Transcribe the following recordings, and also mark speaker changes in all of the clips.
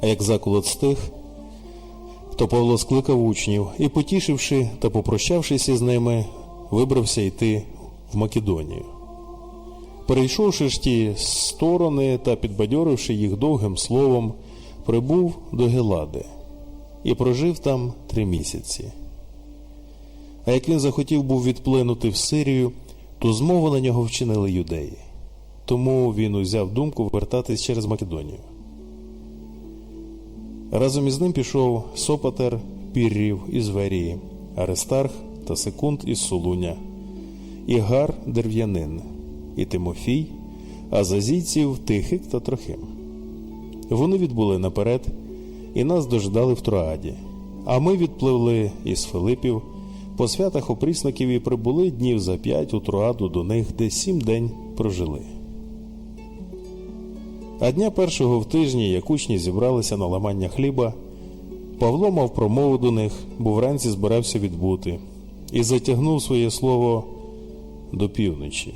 Speaker 1: А як заколот стих, то Павло скликав учнів і, потішивши та попрощавшись із ними, вибрався йти в Македонію. Перейшовши ж ті сторони та підбадьоривши їх довгим словом, прибув до Гелади і прожив там три місяці. А як він захотів був відплинути в Сирію, то змову на нього вчинили юдеї. Тому він узяв думку вертатись через Македонію. Разом із ним пішов Сопатер Піррів із Верії, Аристарх та Секунд із Солуня, Ігар Дерв'янин, і Тимофій, а зазійців Тихик та Трохим. Вони відбули наперед і нас дождали в Троаді, а ми відпливли із Филипів по святах опрісників і прибули днів за п'ять у Троаду до них, де сім день прожили. А дня першого в тижні, як учні зібралися на ламання хліба, Павло мав промову до них, бо вранці збирався відбути, і затягнув своє слово до півночі.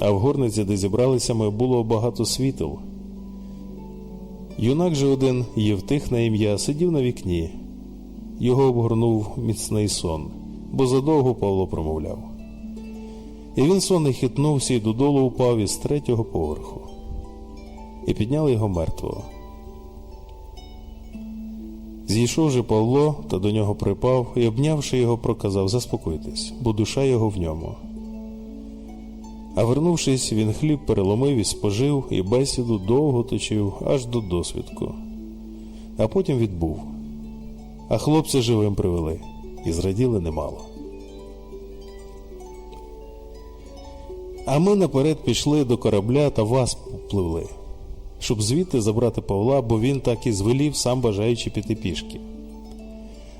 Speaker 1: А в горниці, де зібралися ми, було багато світел. Юнак же один Євтих на ім'я сидів на вікні. Його обгорнув міцний сон, бо задовго Павло промовляв. І він сонний хитнувся і додолу упав із третього поверху, і підняли його мертвого. Зійшов же Павло та до нього припав і, обнявши його, проказав Заспокойтесь, бо душа його в ньому. А вернувшись, він хліб переломив і спожив, і бесіду довго точив аж до досвідку, а потім відбув. А хлопця живим привели, і зраділи немало. А ми наперед пішли до корабля та вас попливли, щоб звідти забрати Павла, бо він так і звелів, сам бажаючи піти пішки.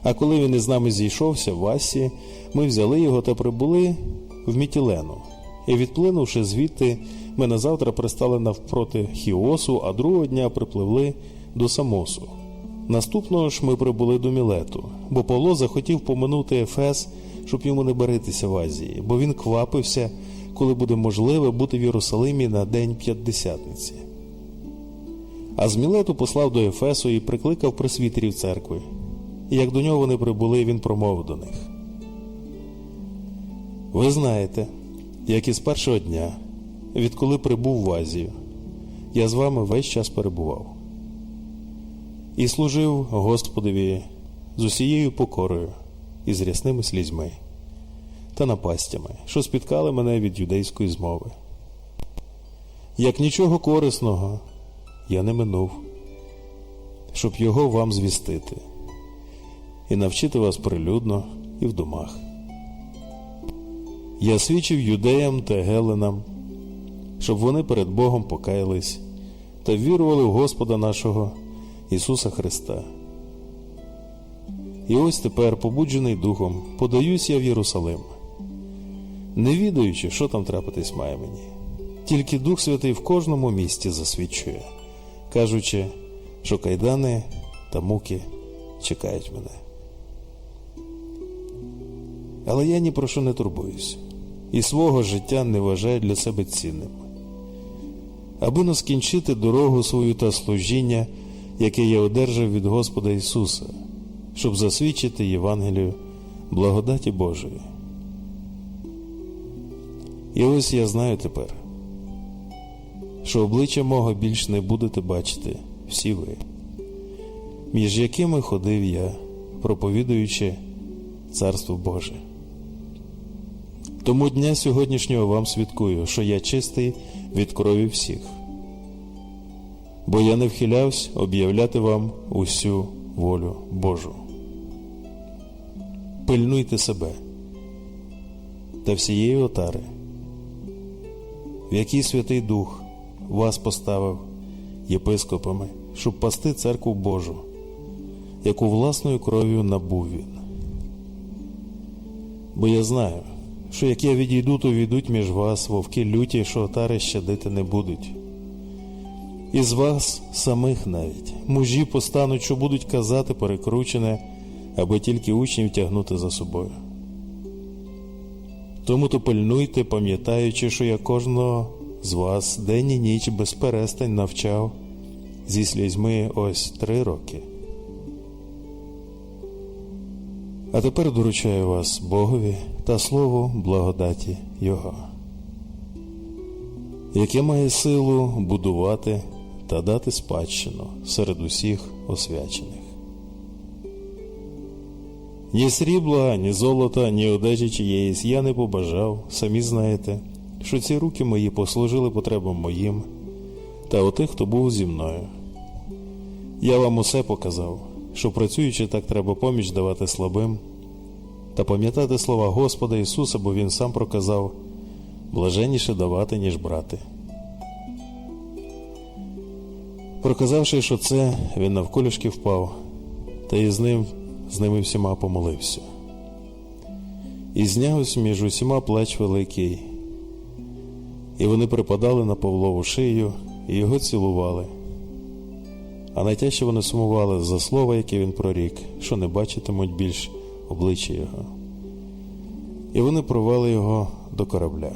Speaker 1: А коли він із нами зійшовся в Асі, ми взяли його та прибули в Мітілену. І відплинувши звідти, ми на завтра пристали навпроти Хіосу, а другого дня припливли до Самосу. Наступного ж ми прибули до Мілету, бо Павло захотів поминути Ефес, щоб йому не баритися в Азії, бо він квапився, коли буде можливе бути в Єрусалимі на день п'ятдесятниці. А з Мілету послав до Ефесу і прикликав пресвітерів церкви. Як до нього вони прибули, він промовив до них. Ви знаєте, як і з першого дня, відколи прибув в Азію, я з вами весь час перебував і служив Господові з усією покорою і з рясними слізьми та напастями, що спіткали мене від юдейської змови. Як нічого корисного я не минув, щоб його вам звістити і навчити вас прилюдно і в домах. Я свідчив юдеям та геленам, щоб вони перед Богом покаялись та вірували в Господа нашого Ісуса Христа. І ось тепер, побуджений Духом, подаюсь я в Єрусалим, не відаючи, що там трапитись має мені. Тільки Дух Святий в кожному місті засвідчує, кажучи, що кайдани та муки чекають мене. Але я ні про що не турбуюсь і свого життя не вважаю для себе цінним. Аби но скінчити дорогу свою та служіння, яке я одержав від Господа Ісуса, щоб засвідчити Євангелію благодаті Божої. І ось я знаю тепер, що обличчя мого більш не будете бачити всі ви, між якими ходив я, проповідуючи Царство Боже. Тому дня сьогоднішнього вам свідкую, що я чистий від крові всіх, бо я не вхилявсь об'являти вам усю волю Божу. Пильнуйте себе та всієї отари, в якій Святий Дух вас поставив єпископами, щоб пасти церкву Божу, яку власною кров'ю набув він. Бо я знаю, що як я відійду, то війдуть між вас вовки люті, що отари щадити не будуть. Із вас самих навіть мужі постануть, що будуть казати перекручене, аби тільки учнів тягнути за собою. Тому то пильнуйте, пам'ятаючи, що я кожного з вас день і ніч безперестань навчав зі слізьми ось три роки. А тепер доручаю вас Богові та слову благодаті Його, яке має силу будувати та дати спадщину серед усіх освячених. Ні срібла, ні золота, ні одежі чиєїсь я не побажав, самі знаєте, що ці руки мої послужили потребам моїм та у тих, хто був зі мною. Я вам усе показав, що працюючи так треба поміч давати слабим та пам'ятати слова Господа Ісуса, бо Він сам проказав блаженніше давати, ніж брати. Проказавши, що це, він навколішки впав, та і з ним, з ними всіма помолився. І знявся між усіма плач великий, і вони припадали на Павлову шию і його цілували. А найтяжче вони сумували за слово, яке він прорік, що не бачитимуть більш обличчя його. І вони провели його до корабля.